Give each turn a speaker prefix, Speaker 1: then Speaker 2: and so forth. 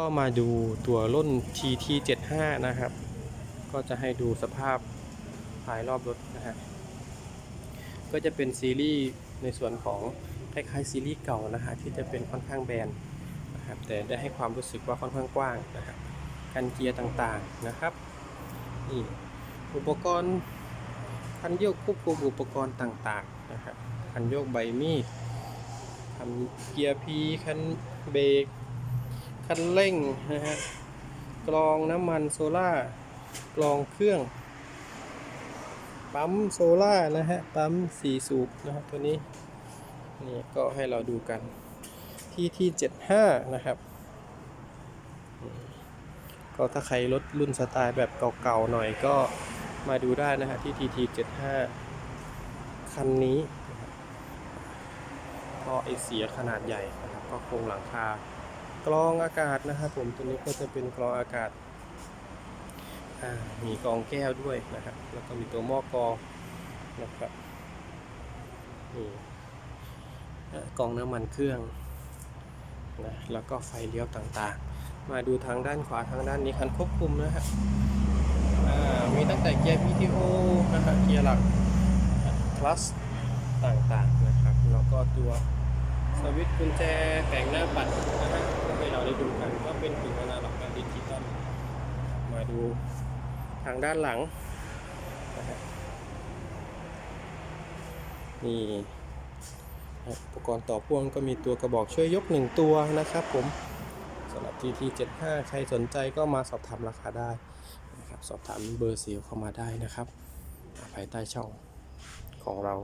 Speaker 1: ก็มาดูตัวรุ่น TT75 นะครับ ก็จะให้ดูสภาพภายรอบรถนะฮะ ก็จะเป็นซีรีส์ในส่วนของคล้ายๆซีรีส์เก่านะฮะที่จะเป็นค่อนข้างแบนนะครับแต่ได้ให้ความรู้สึกว่าค่อนข้างกว้างนะครับกันเกียร์ต่างๆนะครับนี่อุปกรณ์คันโยกควบคุมอุปกรณ์ต่างๆนะครับคันโยกใบมีดคันเกียร์พีคันเบรก คันเร่งนะฮะกรองน้ำมันโซล่ากรองเครื่อง ปั๊มโซล่านะฮะปั๊มสีสูบนะฮะตัวนี้นี่ก็ให้เราดูกันที่ที่75 นะครับ ก็ถ้าใครรถรุ่นสไตล์แบบเก่าๆหน่อยก็มาดูได้นะฮะที่ TT 75 คันนี้นะครับก็ไอเสียขนาดใหญ่นะครับก็โครงหลังคา กรองอากาศนะครับผมตัวนี้ก็จะเป็นกรองอากาศมีกรองแก้วด้วยนะครับ แล้วก็มีตัวหม้อกรองนะครับนี่กรองน้ำมันเครื่องนะแล้วก็ไฟเลี้ยวต่างๆ มาดูทางด้านขวาทางด้านนี้คันควบคุมนะฮะอ่ามีตั้งแต่เกียร์ PTO นะฮะเกียร์หลักคลัสต่างๆนะครับ แล้วก็ตัว สวิตช์กุญแจแผงหน้าปัดนะฮะให้เราได้ดูกันก็เป็นถึงอนาล็อกและดิจิตอลมาดูทางด้านหลังนะฮะนี่อุปกรณ์ต่อพ่วงก็มีตัวกระบอกช่วยยกหนึ่งตัวนะครับผมสำหรับ TT75 ใครสนใจก็มาสอบถามราคาได้นะครับสอบถามเบอร์เสียเข้ามาได้นะครับภายใต้ช่องของเรา